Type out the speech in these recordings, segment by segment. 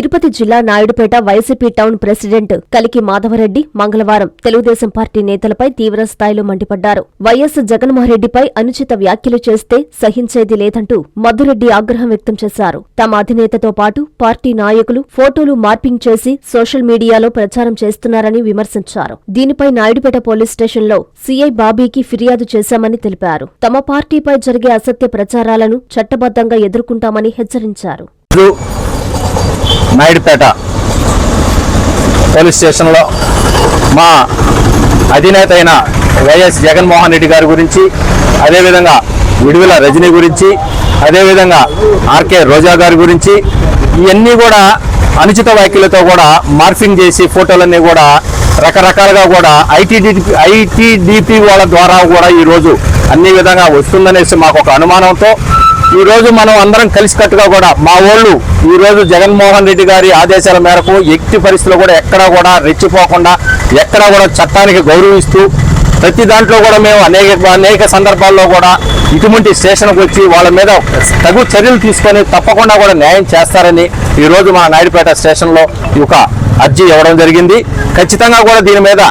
తిరుపతి జిల్లా Naidupeta YCP town president కలికి మాధవరెడ్డి మంగళవారం తెలుగుదేశం పార్టీ నేతలపై తీవ్ర స్థాయిలో మండిపడ్డారు. వైఎస్ జగన్మోహన్రెడ్డిపై అనుచిత వ్యాఖ్యలు చేస్తే సహించేది లేదంటూ మధురెడ్డి ఆగ్రహం వ్యక్తం చేశారు. తమ అధినేతతో పాటు పార్టీ నాయకులు ఫోటోలు మార్పింగ్ చేసి సోషల్ మీడియాలో ప్రచారం చేస్తున్నారని విమర్శించారు. దీనిపై నాయుడుపేట పోలీస్ స్టేషన్లో సీఐ బాబీకి ఫిర్యాదు చేశామని తెలిపారు. తమ పార్టీపై జరిగే అసత్య ప్రచారాలను చట్టబద్దంగా ఎదుర్కొంటామని హెచ్చరించారు. నాయుడుపేట పోలీస్ స్టేషన్లో మా అధినేత అయిన వైఎస్ జగన్మోహన్ రెడ్డి గారి గురించి అదేవిధంగా విడుదల రజనీ గురించి అదేవిధంగా ఆర్కే రోజా గారి గురించి ఇవన్నీ కూడా అనుచిత వ్యాఖ్యలతో కూడా మార్ఫింగ్ చేసి ఫోటోలన్నీ కూడా రకరకాలుగా కూడా ఐటీడీపీ ఐటీడీపీ వాళ్ళ ద్వారా కూడా ఈరోజు అన్ని విధంగా వస్తుందనేసి మాకు ఒక అనుమానంతో ఈరోజు మనం అందరం కలిసికట్టుగా కూడా మా వాళ్ళు ఈ రోజు జగన్మోహన్ రెడ్డి గారి ఆదేశాల మేరకు ఎట్టి పరిస్థితులు కూడా ఎక్కడా కూడా రెచ్చిపోకుండా ఎక్కడా కూడా చట్టానికి గౌరవిస్తూ ప్రతి దాంట్లో కూడా మేము అనేక అనేక సందర్భాల్లో కూడా ఇటువంటి స్టేషన్కి వచ్చి వాళ్ళ మీద తగు చర్యలు తీసుకొని తప్పకుండా కూడా న్యాయం చేస్తారని ఈరోజు మా నాయుడుపేట స్టేషన్లో ఈ ఒక అర్జీ ఇవ్వడం జరిగింది. ఖచ్చితంగా కూడా దీని మీద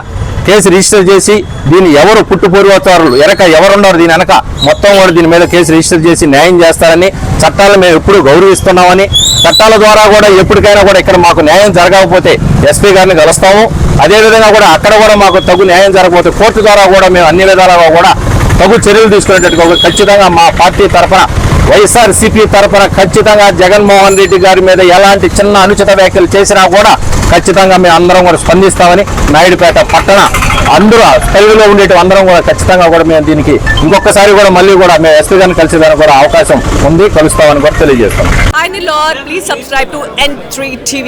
కేసు రిజిస్టర్ చేసి దీన్ని ఎవరు పుట్టుపూర్వతారులు వెనక ఎవరున్నారు దీని వెనక మొత్తం కూడా దీని మీద కేసు రిజిస్టర్ చేసి న్యాయం చేస్తారని చట్టాలను మేము ఎప్పుడు గౌరవిస్తున్నామని చట్టాల ద్వారా కూడా ఎప్పటికైనా కూడా ఇక్కడ మాకు న్యాయం జరగకపోతే ఎస్పీ గారిని కలుస్తాము. అదేవిధంగా కూడా అక్కడ కూడా మాకు తగు న్యాయం జరగకపోతే కోర్టు ద్వారా కూడా మేము అన్ని విధాలుగా కూడా తగు చర్యలు తీసుకునేటట్టుగా ఖచ్చితంగా మా పార్టీ తరఫున వైఎస్ఆర్ సిపి తరఫున ఖచ్చితంగా జగన్మోహన్ రెడ్డి గారి మీద ఎలాంటి చిన్న అనుచిత వ్యాఖ్యలు చేసినా కూడా ఖచ్చితంగా మేము అందరం కూడా స్పందిస్తామని నాయుడుపేట పట్టణ అందరూ తెలుగులో ఉండేటి అందరం కూడా ఖచ్చితంగా కూడా మేము దీనికి ఇంకొకసారి కూడా మళ్ళీ కూడా మేము ఎస్పీ గారిని కలిసేదానికి కూడా అవకాశం ఉంది కలుస్తామని కూడా తెలియజేస్తాం Hi Nilor, please subscribe to N3 TV.